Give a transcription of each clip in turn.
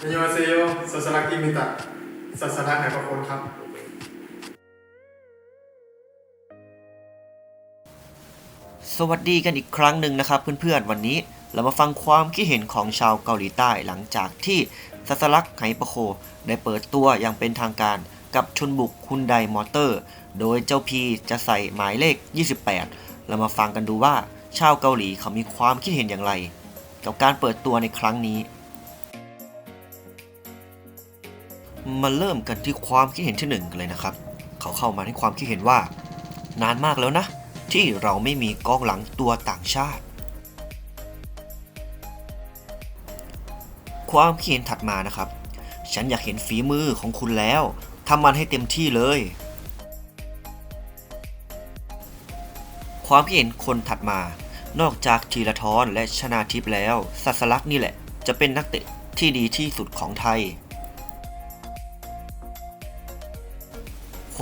อันยองอาเซโยศาสลักกิมิตะศาสลักไหประโคนครับ สวัสดีกันอีกครั้งหนึ่งนะครับเพื่อนๆ วันนี้เรามาฟังความคิดเห็นของชาวเกาหลีใต้หลังจากที่ซัสลักไหปะโค ได้เปิดตัวอย่างเป็นทางการกับชนบุกคุนไดมอเตอร์ โดยเจ้าพีจะใส่หมายเลข 28 เรามาฟังกันดูว่าชาวเกาหลีเขามีความคิดเห็นอย่างไร กับการเปิดตัวในครั้งนี้ มาเริ่มกันที่ความคิดเห็นที่หนึ่งกันเลยนะครับ เขาเข้ามาที่ความคิดเห็นว่า นานมากแล้วนะ ที่เราไม่มีกองหลังตัวต่างชาติ ความคิดเห็นถัดมานะครับ ฉันอยากเห็นฝีมือของคุณแล้วทำมันให้เต็มที่เลย ความคิดเห็นคนถัดมา นอกจากทีละทอนและชนาทิพย์แล้วสัสลักษ์นี่แหละ จะเป็นนักเตะที่ดีที่สุดของไทย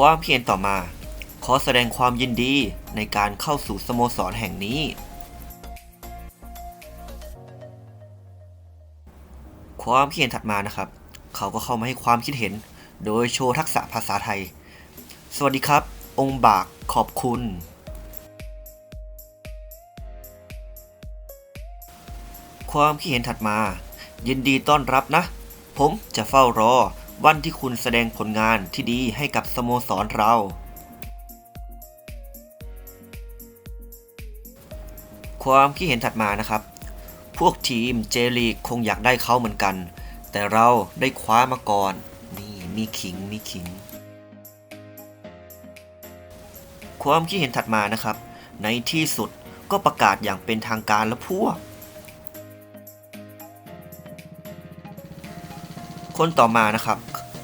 ความคิดเห็นต่อมา ขอแสดงความยินดีในการเข้าสู่สโมสรแห่งนี้ ความคิดเห็นถัดมานะครับ เขาก็เข้ามาให้ความคิดเห็น โดยโชว์ทักษะภาษาไทย สวัสดีครับ องค์บากขอบคุณ ความคิดเห็นถัดมา ยินดีต้อนรับนะ ผมจะเฝ้ารอ วันที่คุณแสดงผลงานที่ดีให้กับสโมสรเรา ความคิดเห็นถัดมานะครับ พวกทีมเจลีกคงอยากได้เขาเหมือนกัน แต่เราได้คว้ามาก่อน นี่มีขิงมีขิง ความคิดเห็นถัดมานะครับ ในที่สุดก็ประกาศอย่างเป็นทางการแล้วพวก คนต่อมานะครับ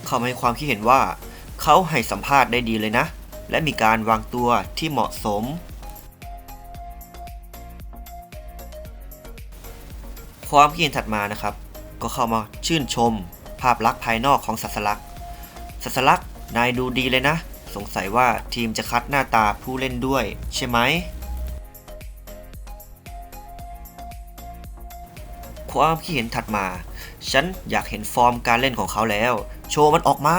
เขาให้ความคิดเห็นว่า เขาให้สัมภาษณ์ได้ดีเลยนะ และมีการวางตัวที่เหมาะสม ความคิดเห็นถัดมานะครับ ก็เข้ามาชื่นชม ภาพลักษณ์ภายนอกของสัสลักษ์สัสลักษ์นายดูดีเลยนะ สงสัยว่าทีมจะคัดหน้าตาผู้เล่นด้วย ใช่ไหม ความคิดเห็นถัดมา ฉันอยากเห็นฟอร์มการเล่นของเขาแล้ว โชว์มันออกมา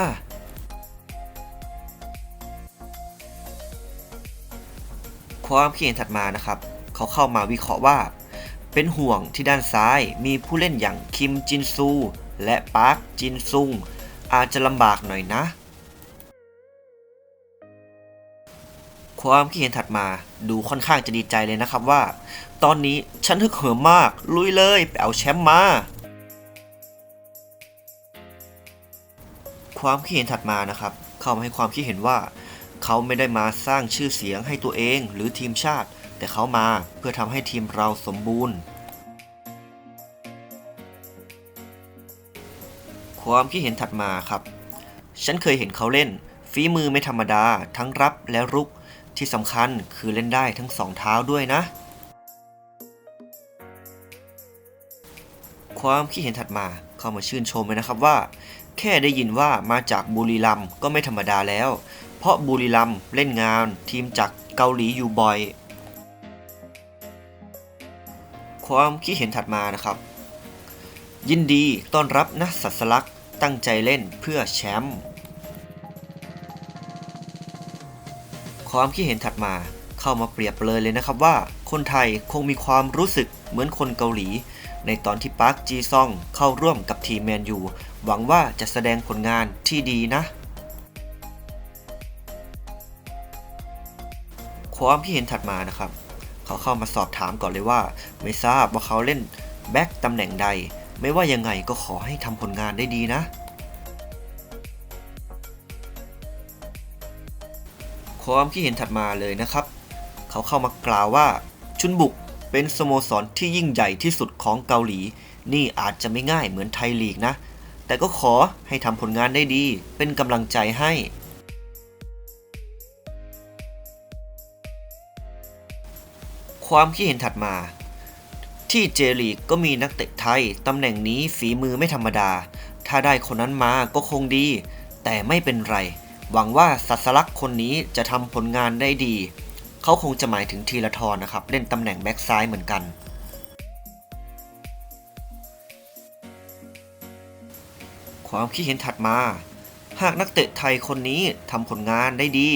ความคิดเห็นถัดมานะครับ เขาเข้ามาวิเคราะห์ว่า เป็นห่วงที่ด้านซ้ายมีผู้เล่นอย่างคิมจินซู และปาร์คจินซุงอาจจะลำบากหน่อยนะ ความคิดเห็นถัดมา ดูค่อนข้างจะดีใจเลยนะครับว่า ตอนนี้ฉันฮึกเหิมมาก ลุยเลยไปเอาแชมป์มา ความคิดเห็นถัดมานะครับ เข้ามาให้ความคิดเห็นว่า เขาไม่ได้มาสร้างชื่อเสียงให้ตัวเองหรือทีมชาติ แต่เขามาเพื่อทำให้ทีมเราสมบูรณ์ ความคิดเห็นถัดมาครับ ฉันเคยเห็นเขาเล่นฝีมือไม่ธรรมดาทั้งรับและรุก ที่สำคัญคือเล่นได้ทั้งสองเท้าด้วยนะ ความคิดเห็นถัดมาเข้ามาชื่นชมเลยนะครับว่า แค่ได้ยินว่ามาจากบุรีรัมย์ก็ไม่ธรรมดาแล้ว เพราะบุรีรัมย์เล่นงานทีมจากเกาหลีอยู่บ่อย ความคิดเห็นถัดมานะครับ ยินดีต้อนรับนะสัสลักษณ์ตั้งใจเล่นเพื่อแชมป์ ความคิดเห็นถัดมา เข้ามาเปรียบเลยเลยนะครับว่า คนไทยคงมีความรู้สึกเหมือนคนเกาหลี ในตอนที่ปาร์คจีซองเข้าร่วมกับทีมแมนยูหวังว่าจะแสดงผลงานที่ดีนะ ความคิดเห็นถัดมานะครับ เขาเข้ามาสอบถามก่อนเลยว่า ไม่ทราบว่าเขาเล่นแบ็กตำแหน่งใด ไม่ว่ายังไงก็ขอให้ทำผลงานได้ดีนะ ความคิดเห็นถัดมาเลยนะครับ เขาเข้ามากล่าวว่าชุนบุกเป็นสโมสรที่ยิ่งใหญ่ที่สุดของเกาหลี นี่อาจจะไม่ง่ายเหมือนไทยลีกนะ แต่ก็ขอให้ทำผลงานได้ดี เป็นกำลังใจให้ ความคิดเห็นถัดมา ที่เจลีกก็มีนักเตะไทย ตำแหน่งนี้ฝีมือไม่ธรรมดา ถ้าได้คนนั้นมาก็คงดี แต่ไม่เป็นไร หวังว่าสัสลักคนนี้จะทำผลงานได้ดี เขาคงจะหมายถึงทีละทรนะครับ เล่นตำแหน่งแบ็กซ้ายเหมือนกัน ความคิดเห็นถัดมา หากนักเตะไทยคนนี้ทำผลงานได้ดี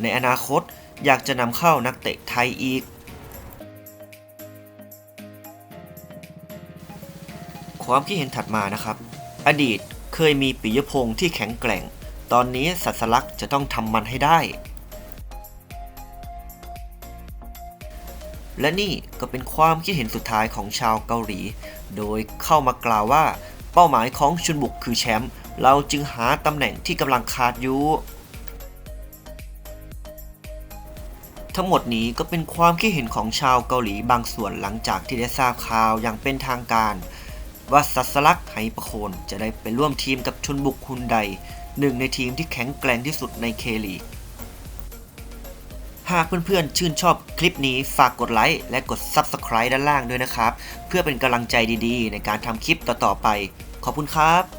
ในอนาคตอยากจะนำเข้านักเตะไทยอีก ความคิดเห็นถัดมานะครับ อดีตเคยมีปิยพงษ์ที่แข็งแกร่ง ตอนนี้สัสลักษ์จะต้องทำมันให้ได้ และนี่ก็เป็นความคิดเห็นสุดท้ายของชาวเกาหลี โดยเข้ามากล่าวว่า เป้าหมายของชุนบุกคือแชมป์เราจึงหาตำแหน่งที่กำลังขาดอยู่ทั้งหมดนี้ก็เป็นความคิดเห็นของชาวเกาหลีบางส่วนหลังจากที่ได้ทราบข่าวอย่างเป็นทางการ ว่าสัสลักษ์ไหประโคนจะได้ไปร่วมทีมกับชุนบุกฮุนได หนึ่งในทีมที่แข็งแกร่งที่สุดในเคลีกหากเพื่อนๆ ชื่นชอบคลิปนี้ฝากกดไลค์และกด Subscribe ด้านล่างด้วยนะครับ เพื่อเป็นกำลังใจดีๆ ในการทำคลิปต่อๆไป ขอบคุณครับ